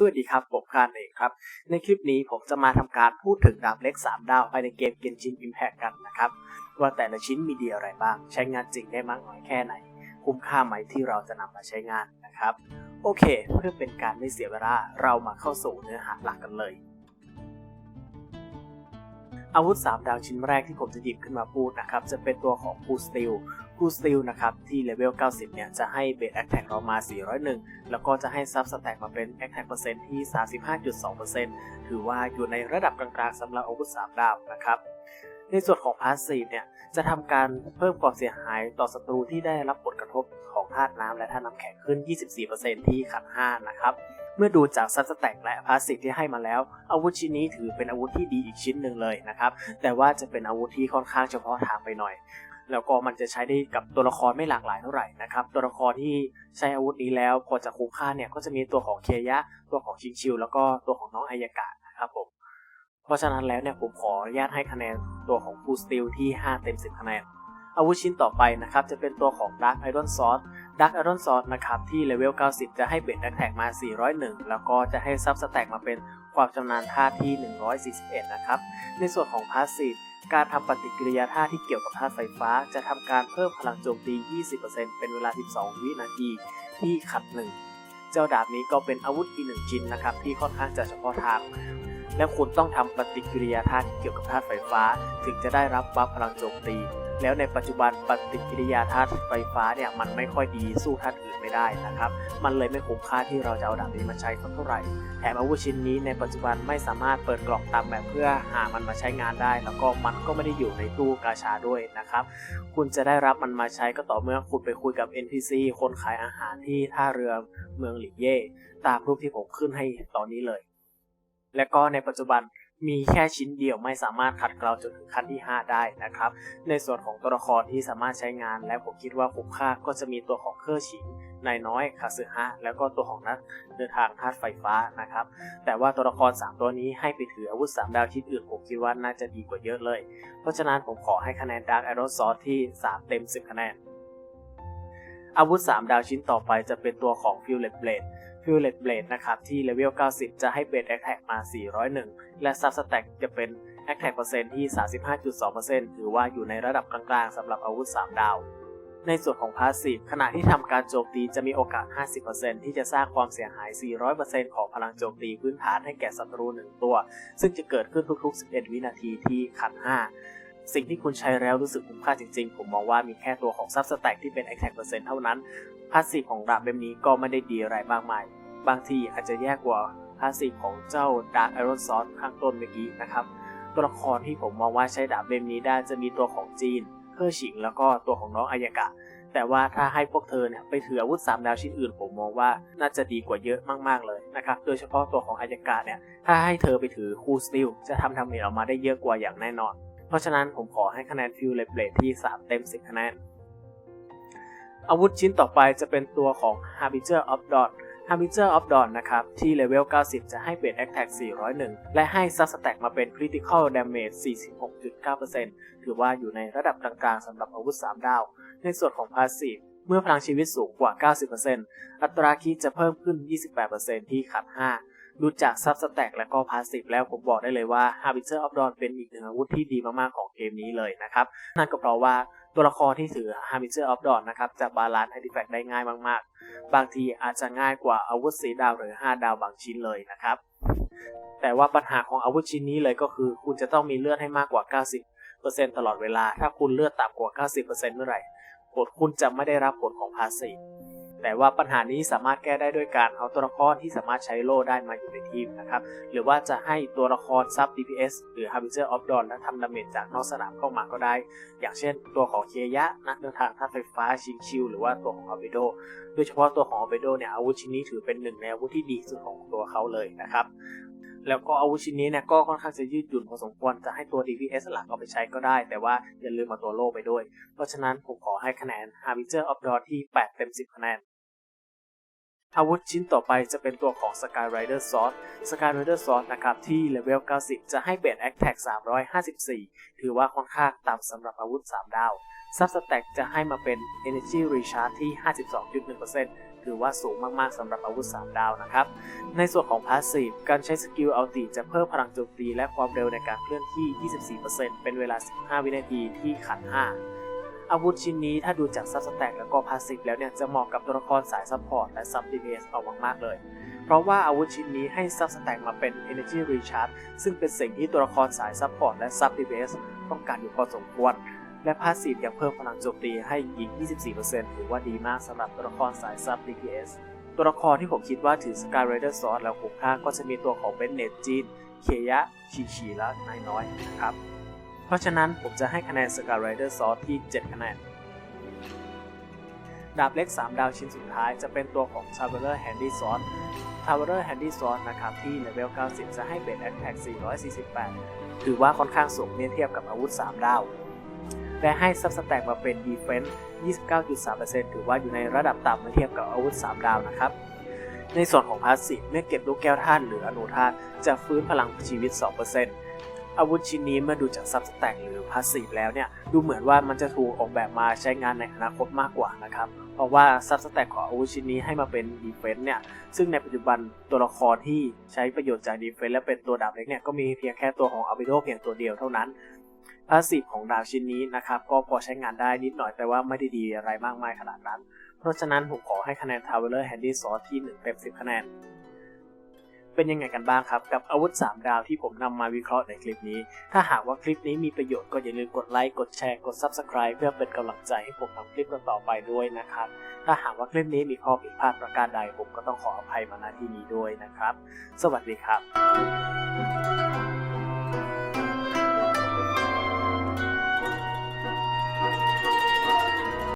สวัสดีครับ ผมคานเองครับ ในคลิปนี้ผมจะมาทำการพูดถึงดาบเล็ก 3 ดาวภายในเกม Genshin Impact กันนะครับ ว่าแต่ละชิ้นมีดีอะไรบ้าง ใช้งานจริงได้มากน้อยแค่ไหน คุ้มค่าไหมที่เราจะนำมาใช้งานนะครับ โอเค เพื่อเป็นการไม่เสียเวลาเรามาเข้าสู่เนื้อหาหลักกันเลย อาวุธ 3 ดาวชิ้นแรกที่ผมจะหยิบขึ้นมาพูดนะครับ จะเป็นตัวของ Cool Steel Cool Steel นะครับที่เลเวล 90 เนี่ย จะให้เบสแอคแท็กเรามา 401 แล้วก็จะให้ซับสแต็กมาเป็นแอคแท็กเปอร์เซ็นต์ที่ 35.2%ถือว่าอยู่ในระดับกลางๆสำหรับอาวุธ 3 ดาวนะครับในส่วนของพาสซีฟเนี่ยจะทำการเพิ่มความเสียหายต่อศัตรูที่ได้รับผลกระทบของธาตุน้ำและธาตุน้ำแข็งขึ้น 24%ที่ขัด5นะครับ เมื่อดูจากซับสแต็กและพาสซีฟที่ให้มาแล้ว อาวุธชิ้นนี้ถือเป็นอาวุธที่ดีอีกชิ้นหนึ่งเลยนะครับ แต่ว่าจะเป็นอาวุธที่ค่อนข้างเฉพาะทางไปหน่อย แล้วก็มันจะใช้ได้กับตัวละครไม่หลากหลายเท่าไหร่นะครับ ตัวละครที่ใช้อาวุธนี้แล้วพอจะคุ้มค่าเนี่ยก็จะมีตัวของเคยะ ตัวของชิงชิว แล้วก็ตัวของน้องอายากะนะครับผม เพราะฉะนั้นแล้วเนี่ยผมขออนุญาตให้คะแนนตัวของฟูสติลที่ 5 เต็ม 10 คะแนน อาวุธชิ้นต่อไปนะครับจะเป็นตัวของ Dark Iron Sword Dark Iron Sword นะครับที่เลเวล 90 จะให้เบสแอคแท็กมา 401 แล้วก็จะให้ซับสแต็กมาเป็นความชำนาญท่าที่ 141 นะครับ ในส่วนของพาสซีฟ การทำปฏิกิริยาท่าที่เกี่ยวกับธาตุไฟฟ้า จะทำการเพิ่มพลังโจมตี 20%เป็นเวลา 12 วินาทีที่ขัดหนึ่ง เจ้าดาบนี้ก็เป็นอาวุธอีกหนึ่งชิ้นนะครับ ที่ค่อนข้างจะเฉพาะทาง และคุณต้องทำปฏิกิริยาท่าที่เกี่ยวกับธาตุไฟฟ้า ถึงจะได้รับบัฟพลังโจมตี แล้วในปัจจุบันปฏิกิริยาธาตุไฟฟ้าเนี่ยมันไม่ค่อยดีสู้ธาตุอื่นไม่ได้นะครับ มันเลยไม่คุ้มค่าที่เราจะเอาดาบนี้มาใช้เท่าไหร่ แถมอาวุธชิ้นนี้ในปัจจุบันไม่สามารถเปิดกล่องตามแบบเพื่อหามันมาใช้งานได้ แล้วก็มันก็ไม่ได้อยู่ในตู้กาชาด้วยนะครับ คุณจะได้รับมันมาใช้ก็ต่อเมื่อคุณไปคุยกับ NPC คนขายอาหารที่ท่าเรือเมืองหลิเย่ตามรูปที่ผมขึ้นให้ตอนนี้เลย และก็ในปัจจุบัน มีแค่ชิ้นเดียวไม่สามารถขัดเกลาจนถึงขั้นที่ 5 ได้นะครับ ในส่วนของตัวละครที่สามารถใช้งาน และผมคิดว่าคุ้มค่าก็จะมีตัวของเคอร์ชิงนายน้อยคาซึฮะแล้วก็ตัวของนักเดินทางธาตุไฟฟ้านะครับ แต่ว่าตัวละคร 3 ตัวนี้ให้ไปถืออาวุธ 3 ดาวชิ้นอื่นผมคิดว่าน่าจะดีกว่าเยอะเลย เพราะฉะนั้นผมขอให้คะแนน Dark Arrow Sword ที่ 3 เต็ม 10 คะแนนอาวุธ 3 ดาวชิ้นต่อไปจะเป็นตัวของ f u l e t Blade f u l e t Blade นะครับ ที่เลเวล 90 จะให้เบสแอคแท็กมา 401 และ Sub Stack จะเป็นแอคแท็กเปอร์เซ็นต์ที่ 35.2%ถือว่าอยู่ในระดับกลางๆสำหรับอาวุธ 3 ดาว ในส่วนของพาสซีฟขณะที่ทำการโจมตีจะมีโอกาส 50%ที่จะสร้างความเสียหาย 400%ของพลังโจมตีพื้นฐานให้แก่ศัตรู 1 ตัว ซึ่งจะเกิดขึ้นทุกๆ 11 วินาทีที่ขัด5สิ่งที่คุณใช้แล้วรู้สึกคุ้มค่าจริงๆ ผมมองว่ามีแค่ตัวของซับสแต็กที่เป็น Attack เปอร์เซ็นต์เท่านั้น พาสซีฟของดาบเล่มนี้ก็ไม่ได้ดีอะไรมากมาย บางทีอาจจะแย่กว่าพาสซีฟของเจ้า Dark Iron Sword ข้างต้นเมื่อกี้นะครับ ตัวละครที่ผมมองว่าใช้ดาบเล่มนี้ได้จะมีตัวของจีนเคอร์ชิงแล้วก็ตัวของน้องอายากะ แต่ว่าถ้าให้พวกเธอเนี่ยไปถืออาวุธ3ดาวชิ้นอื่น ผมมองว่าน่าจะดีกว่าเยอะมากๆเลยนะครับ โดยเฉพาะตัวของอายากะเนี่ยถ้าให้เธอไปถือคูสติลจะทำทำเมจออกมาได้เยอะกว่าอย่างแน่นอน เพราะฉะนั้นผมขอให้คะแนนฟิลเลตเบลที่ 3 เต็ม 10 คะแนนอาวุธชิ้นต่อไปจะเป็นตัวของ Harbinger of Dawn Harbinger of Dawn นะครับ ที่เลเวล 90 จะให้เบสแอคแท็ก401 และให้ซับสแต็กมาเป็น Critical Damage 46.9%ถือว่าอยู่ในระดับกลางๆสำหรับอาวุธ 3 ดาว ในส่วนของ Passive เมื่อพลังชีวิตสูงกว่า 90%อัตราคีจะเพิ่มขึ้น 28%ที่ขัด5ดูจากซับสแต็กและก็พาสซีฟแล้วผมบอกได้เลยว่า Harbinger of Dawn เป็นอีกหนึ่งอาวุธที่ดีมากๆของเกมนี้เลยนะครับ นั่นก็เพราะว่า ตัวละครที่ถือ Harbinger of Dawn นะครับจะบาลานซ์ Artifact ได้ง่ายมากๆ บางทีอาจจะง่ายกว่าอาวุธสีดาวหรือ 5 ดาวบางชิ้นเลยนะครับ แต่ว่าปัญหาของอาวุธชิ้นนี้เลยก็คือ คุณจะต้องมีเลือดให้มากกว่า 90%ตลอดเวลา ถ้าคุณเลือดต่ำกว่า 90%เมื่อไหร่ผลคุณจะไม่ได้รับผลของพาสี แต่ว่าปัญหานี้สามารถแก้ได้ด้วยการเอาตัวละครที่สามารถใช้โล่ได้มาอยู่ในทีมนะครับ หรือว่าจะให้ตัวละครซับ DPS หรือ Harbinger of Dawn และทำดาเมจจากนอกสนามเข้ามาก็ได้ อย่างเช่นตัวของเคยะนักเดินทางธาไฟฟ้าชิงชิวหรือว่าตัวของอ l เบโดโดยเฉพาะตัวของอ l เบโดเนี่ยอาวุธชิ้นนี้ถือเป็นหนึ่งในอาวุธที่ดีสุดของตัวเขาเลยนะครับแล้วก็อาวุธชิ้นนี้เนี่ยก็ค่อนข้างจะยืดหยุ่นพอสมควรจะให้ตัว DPS หลักเอาไปใช้ก็ได้ แต่ว่าอย่าลืมมาตัวโล่ไปด้วย เพราะฉะนั้นผมขอให้คะแนน Harbinger of Dawn ที่ 8 เต็ม 10 คะแนน อาวุธชิ้นต่อไปจะเป็นตัวของ Sky Rider Sword Sky Rider Sword นะครับ ที่เลเวล 90 จะให้เบส Attack 354 ถือว่าค่อนข้างต่ำสำหรับอาวุธ 3 ดาว Sub Stack จะให้มาเป็น Energy Recharge ที่ 52.1%ถืถือว่าสูงมากๆสำหรับอาวุธ 3 ดาวนะครับ ในส่วนของพาสซีฟการใช้สกิลอัลติจะเพิ่มพลังโจมตีและความเร็วในการเคลื่อนที่ 24%เป็นเวลา 15 วินาทีที่ขัน 5 อาวุธชิ้นนี้ถ้าดูจากซับสแต็กแล้วก็พาสซีฟแล้วเนี่ยจะเหมาะกับตัวละครสายซัพพอร์ตและซับดีเอสเอามากๆเลย เพราะว่าอาวุธชิ้นนี้ให้ซับสแต็กมาเป็น Energy Recharge ซึ่งเป็นสิ่งที่ตัวละครสายซัพพอร์ตและซับดีเอสต้องการอยู่พอสมควร และพาสซีฟยังเพิ่มพลังโจมตีให้อีก 24%ถือว่าดีมากสำหรับตัวละครสายซับ DPS ตัวละครที่ผมคิดว่าถือ Sky Rider Sword แล้วคุ้มค่าก็จะมีตัวของเบนเนตจีน เคยะ ชีชีและนายน้อยนะครับ เพราะฉะนั้นผมจะให้คะแนน Sky Rider Sword ที่ 7 คะแนน ดาบเล็ก 3 ดาวชิ้นสุดท้ายจะเป็นตัวของ Traveler Handy Sword Traveler Handy Sword นะครับ ที่เลเวล 90 จะให้เบส Attack 448 ถือว่าค่อนข้างสูงเมื่อเทียบกับอาวุธ 3 ดาว และให้ซับสแต็กมาเป็น Defense 29.3%ถือว่าอยู่ในระดับต่ำเมื่อเทียบกับอาวุธ 3 ดาวนะครับในส่วนของพาสซีฟเมื่อเก็บลูกแก้วธาตุหรืออนุธาตุจะฟื้นพลังชีวิต 2% อาวุธชิ้นนี้เมื่อดูจากซับสแต็กหรือพาสซีฟแล้วเนี่ยดูเหมือนว่ามันจะถูกออกแบบมาใช้งานในอนาคตมากกว่านะครับเพราะว่าซับสแต็กของอาวุธชิ้นนี้ให้มาเป็นดีเฟนส์เนี่ยซึ่งในปัจจุบันตัวละครที่ใช้ประโยชน์จากดีเฟนส์และเป็นตัวดาบเล็กเนี่ยก็มีเพียงแค่ตัวของอาบิโดเพียงตัวเดียวเท่านั้นพาสซีฟของดาวชิ้นนี้นะครับก็พอใช้งานได้นิดหน่อยแต่ว่าไม่ได้ดีอะไรมากมายขนาดนั้น เพราะฉะนั้นผมขอให้คะแนน Traveler Handy Sword ที่ 1 เต็ม 10 คะแนน เป็นยังไงกันบ้างครับ กับอาวุธ 3 ดาวที่ผมนำมาวิเคราะห์ในคลิปนี้ ถ้าหากว่าคลิปนี้มีประโยชน์ก็อย่าลืมกดไลค์กดแชร์กด Subscribe เพื่อเป็นกำลังใจให้ผมทำคลิปต่อๆไปด้วยนะครับ ถ้าหากว่าคลิปนี้มีข้อผิดพลาดประการใดผมก็ต้องขออภัยมาณที่นี้ด้วยนะครับ สวัสดีครับ